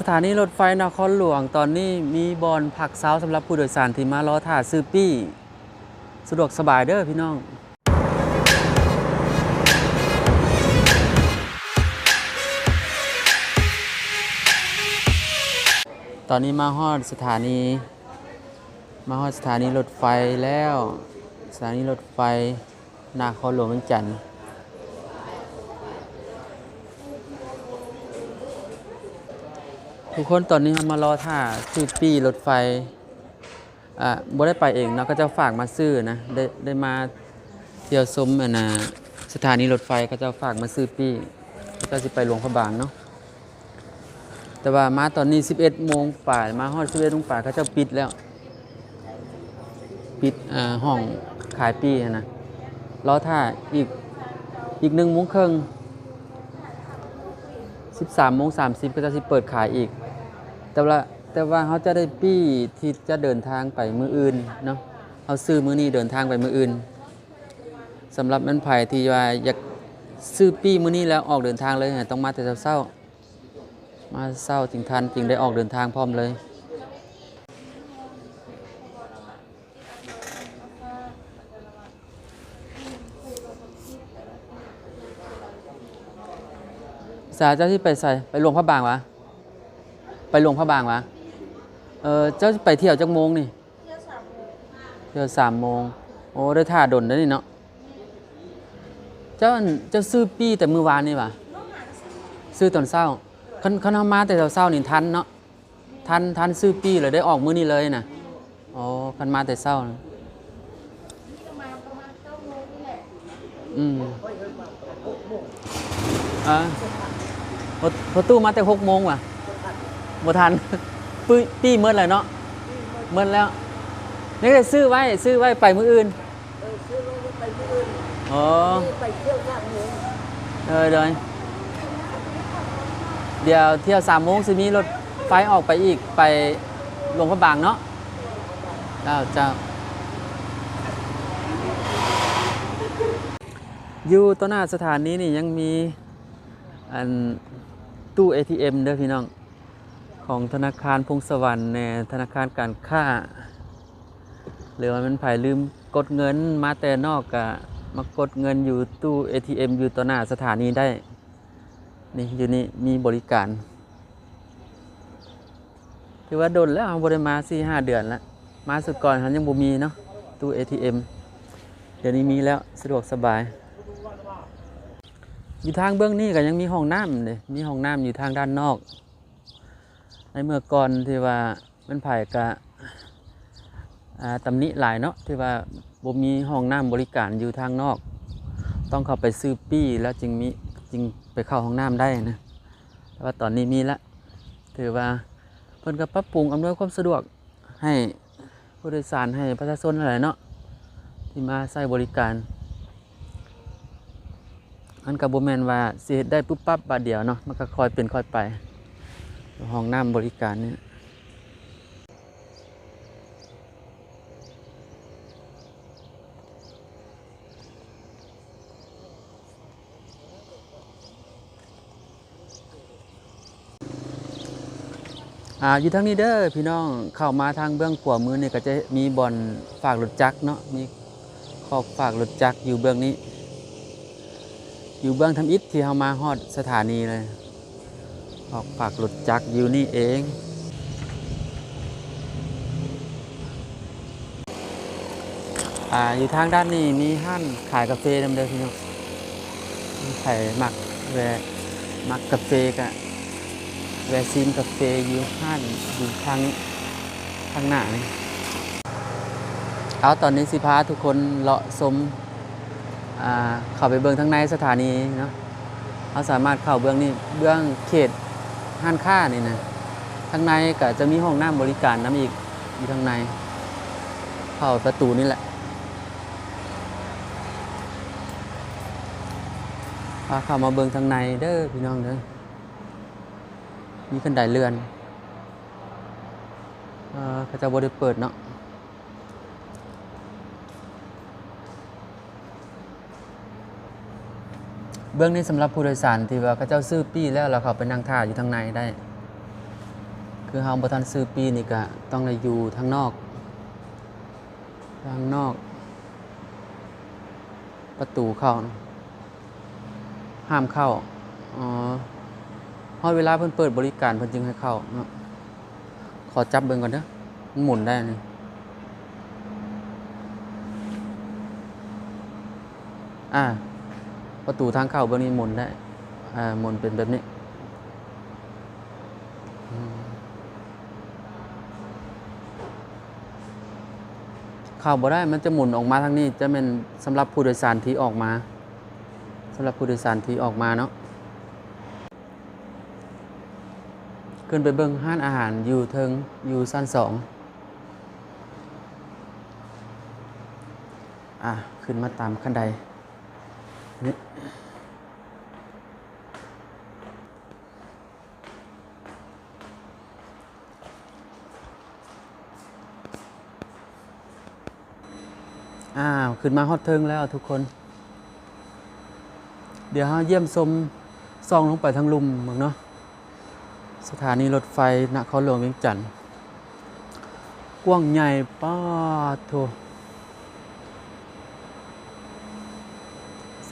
สถานีรถไฟนครหลวงตอนนี้มีบอนพักเช้าสำหรับผู้โดยสารที่มารอท่าซื้อปี้ สะดวกสบายเด้อพี่น้องตอนนี้มาฮอดสถานี มาฮอดสถานีรถไฟแล้ว สถานีรถไฟนาครหลวงเวียงจันทน์ ทุกคนตอนนี้มารอท่าซื้อปี้รถไฟอ่าบ่ได้ไปเองเนาะก็จะฝากมาซื้อนะได้ได้มาเที่ยวชมอันนะสถานีรถไฟก็จะฝากมาซื้อปี้ก็จะไปหลวงพระบางเนาะแต่ว่ามาตอนนี้ 11โมงป่ายมาฮอด11โมงป่ายเขาจะปิดแล้ว ปิดอ่าห้องขายปีนะรอท่าอีกอีกหนึ่งโมงครึ่ง13โมง30 ก็จะสิเปิดขายอีก แต่ว่าแต่ว่าเขาจะได้ปี้ที่จะเดินทางไปมืออื่นเนาะเขาซื้อมือนี้เดินทางไปมืออื่นสำหรับมันไผ่ที่ว่าอยากซื้อปี้มือนี้แล้วออกเดินทางเลยต้องมาแต่เช้ามาเศร้าจึงทันจึงได้ออกเดินทางพร้อมเลยสาเจ้าที่ไปใส่ไปหลวงพระบางวะ ไปหลวงพระบางวะเออเจ้าไปเที่ยวจักโมงนี่เที่ยวสามโมงโอ้ได้ท่าดนแล้วนี่เนาะเจ้าเจ้าซื้อปี้แต่มือวานนี่วะซื้อตอนเช้าคันคันเอามาแต่เช้านี่ทันเนาะทันทันซื้อปี้เลยได้ออกมือนี้เลยนะอ๋อคันมาแต่เช้าอืมอ่าพอพอตู้มาแต่หกโมงว่ะ บ่ทันปี้ปี้เมื่อไรเนาะเมื่อแล้วนี่ก็ซื้อไว้ซื้อไว้ไปมื้ออื่นเออซื้อรถไปที่อื่นอ๋อไปเที่ยวข้างเมืองเออเดี๋ยวเดี๋ยวเที่ยวสามโมงสิมีรถไฟออกไปอีกไปหลวงพระบางเนาะเจ้าเจ้าอยู่ต่อหน้าสถานีนี่ยังมีอันตู้ ATM เด้อพี่น้อง ของธนาคารพงศวรรค์ในธนาคารการค้าหรือว่ามันไผลืมกดเงินมาแต่นอกกะมากดเงินอยู่ตู้ ATM อยู่ต่อหน้าสถานีได้ นี่อยู่นี่มีบริการ ถือว่าโดนแล้วบริมาสี่ห้าเดือนแล้ว มาสุดก่อนเขายังบ่มีเนาะตู้ ATM เดี๋ยวนี้มีแล้วสะดวกสบาย อยู่ทางเบื้องนี้ก็ยังมีห้องน้ำเลยมีห้องน้ำอยู่ทางด้านนอก ในเมื่อก่อนที่ว่ามันไผ่กะตำหนิหลายเนาะที่ว่าบ่มีห้องน้ำบริการอยู่ทางนอก ต้องเข้าไปซื้อปี้แล้วจึงมีจึงไปเข้าห้องน้ำได้นะแต่ว่าตอนนี้มีล้วถือว่าเพิ่นก็ปรับปรุงอำนวยความสะดวกให้ผู้โดยสารให้ประชาชนอะไรเนาะที่มาใช้บริการอันกับโบแมนว่าเฮ็ดได้ปุ๊บปั๊บบาทเดียวเนาะมันก็คอยเป็นคอยไป ห้องน้ำบริการเนี่ยอ่าอยู่ทางนี้เด้อพี่น้องเข้ามาทางเบื้องขวามือเนี่ยก็จะมีบ่อนฝากรถจักรเนาะมีขอกฝากรถจักรอยู่เบื้องนี้ อยู่เบื้องทำอิฐที่เฮามาฮอดสถานีเลย อกฝากรถจักอยู่นี่เอง อ่าอยู่ทางด้านนี้มีห้านขายกาแฟนำเด้อพี่น้องขายหมักแวะมักกาแฟกะแวซีมกาแฟอยู่ห้านอยู่ทางทางหน้านี่เอาตอนนี้สิพาทุกคนเลาะสมเข้าไปเบิ่งทางในสถานีเนาะเราสามารถเข้าเบื้องนี้เบื้องเขต ห้านค่านี่นะข้างในก็จะมีห้องน้ำบริการน้ำอีกอยู่ข้างในเข้าประตูนี่แหละพาเข้ามาเบิงทางในเด้อพี่น้องเด้อมีขันไดเรือนเออเขาจะบริเปิดเนาะ เบื้องนี้สำหรับผู้โดยสารที่ว่าเขาเจ้าซื้อปีแล้วเราเขาไปนั่งท่าอยู่ทางในได้ คือเฮาบ่ทันซื้อปีนี่ก็ต้องได้อยู่ทางนอก ทางนอก ประตูเข้า ห้ามเข้า อ๋อฮอเวลาเพิ่นเปิดบริการเพิ่นจึงให้เข้าเนาะขอจับเบิ่งก่อนเด้อมันหมุนได้นี่อ่า ประตูทางเข้าเบิ่งนี้หมุนได้หมุนเป็นแบบนี้เข้าบ่ได้มันจะหมุนออกมาทางนี้จะเป็นสำหรับผู้โดยสารที่ออกมาสำหรับผู้โดยสารที่ออกมาเนาะขึ้นไปเบิ่งห้านอาหารอยู่เทิงอยู่สั้นสองอะ ขึ้นมาตามขั้นใด อ้าว ขึ้นมาฮอดเทิงแล้วทุกคน เดี๋ยวเราเยี่ยมชมซองลงไปทางลุมเมืองเนาะสถานีรถไฟนครหลวงเวียงจันทน์กว้างใหญ่ป้าดโท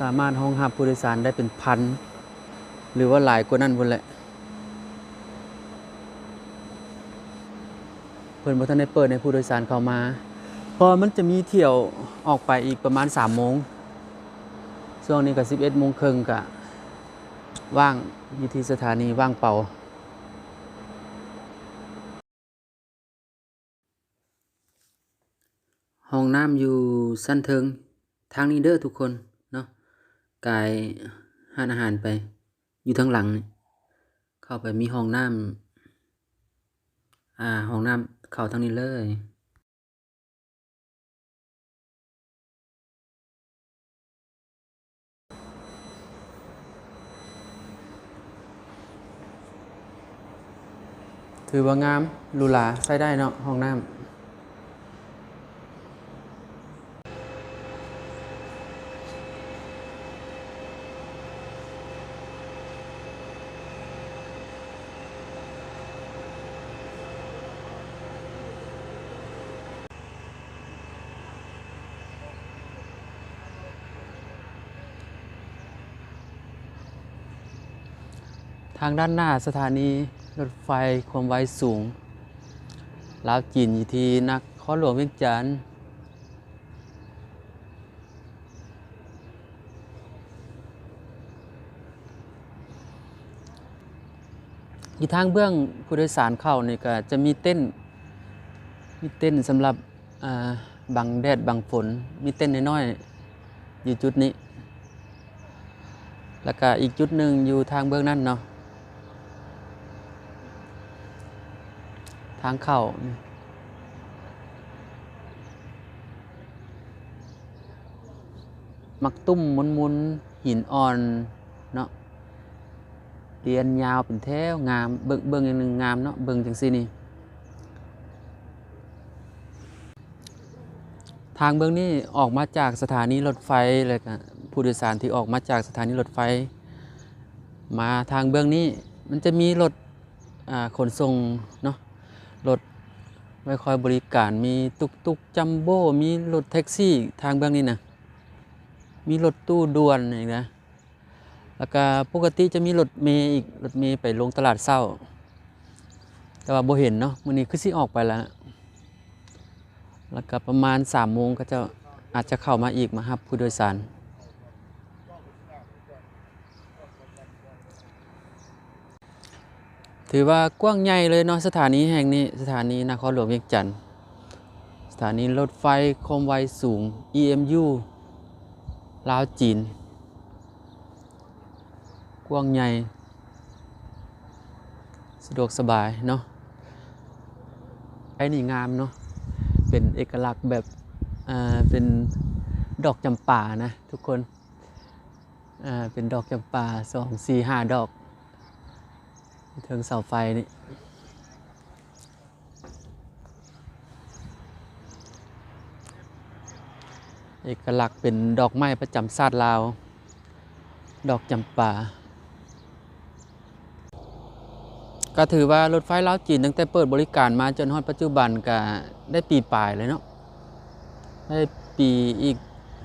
สามารถห้องรับผู้โดยสารได้เป็นพัน หรือว่าหลายกว่านั้นพุ่นแหละ เพิ่นบ่ทันได้เปิดให้ผู้โดยสารเข้ามา พอมันจะมีเที่ยวออกไปอีกประมาณ3โมงช่วงนี้ก็11โมงครึ่งก็ว่างอยู่ที่สถานีว่างเป่า ห้องน้ำอยู่สั้นเทิง ทางนี้เด้อทุกคน กายห้านอาหารไป อยู่ทางหลังนี่เข้าไปมีห้องน้ำอ่าห้องน้ำเข้าทางนี้เลยถือว่างามหรูหราใช้ได้เนาะห้องน้ำ ทางด้านหน้าสถานีรถไฟความไวสูงลาวจีนอยู่ทีนักข้อหลวงเวียงจันทน์อีทางเบื้องผู้โดยสารเข้านี่ก็จะมีเต้น มีเต้นสำหรับอ่าบังแดดบังฝน มีเต้นน้อยๆอยู่จุดนี้ แล้วก็อีกจุดหนึ่งอยู่ทางเบื้องนั่นเนาะ ทางเข้ามักตุ้มมุนมุนหินอ่อนเนาะเรียนยาวเป็นแถวงามเบิ่งเบิ่งอย่างหนึ่งงามเนาะเบิ่งจังซี่นี่ทางเบื้องนี้ออกมาจากสถานีรถไฟเลยกันผู้โดยสารที่ออกมาจากสถานีรถไฟ มาทางเบื้องนี้มันจะมีรถขนส่งเนาะ รถไว้คอยบริการมีตุกตุกจัมโบ้มีรถแท็กซี่ทางเบื้องนี้นะมีรถตู้ด่วนอีกนะแล้วก็ปกติจะมีรถเมย์อีกรถเมย์ไปลงตลาดเศร้า แต่ว่าโบเห็นเนาะมื้อนี้คือสิออกไปแล้ว แล้วก็ประมาณ3ามโมงก็จะอาจจะเข้ามาอีกมารับผู้โดยสาร ถือว่ากว้างใหญ่เลยเนาะสถานีแห่งนี้สถานีนครหลวงเวียงจันทน์สถานีรถไฟคมไวสูง EMU ลาวจีน กว้างใหญ่ สะดวกสบายเนาะไอ้นี่งามเนาะเป็นเอกลักษณ์แบบอ่าเป็นดอกจำป่านะทุกคนอ่าเป็นดอกจำป่าสองสี่ห้าดอก เทิงเสาไฟนี่เอกลักษณ์เป็นดอกไม้ประจำชาติลาว ดอกจำปา ก็ถือว่ารถไฟลาวจีนตั้งแต่เปิดบริการมาจนฮอดปัจจุบันก็ได้ปีปลายเลยเนาะ ได้ปีอีก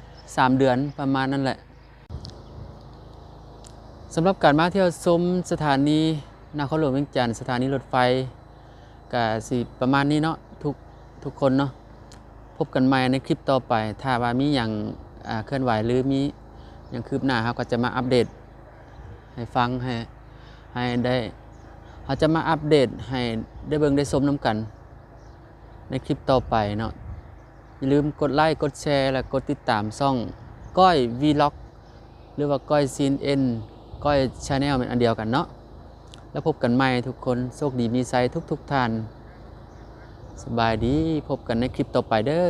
3 เดือนประมาณนั้นแหละสำหรับการมาเที่ยวชมสถานี นครหลวงเวียงจันทร์สถานีรถไฟก็สิประมาณนี้เนาะทุกทุกคนเนาะพบกันใหม่ในคลิปต่อไป ถ้าว่ามีอย่างเคลื่อนไหวหรือมีอย่างคืบหน้าเราก็จะมาอัปเดต ให้ฟังให้ให้ได้เราจะมาอัปเดตให้ได้เบิ่งได้ชมน้ำกัน ในคลิปต่อไปเนาะอย่าลืมกดไลค์กดแชร์และกดติดตามช่องก้อยวีล็อกหรือว่าก้อยซีนเอ็นก้อยชาแนลเป็นอันเดียวกันเนาะ แล้วพบกันใหม่ทุกคนโชคดีมีไซทุกทุกๆท่าน สบายดีพบกันในคลิปต่อไปเด้อ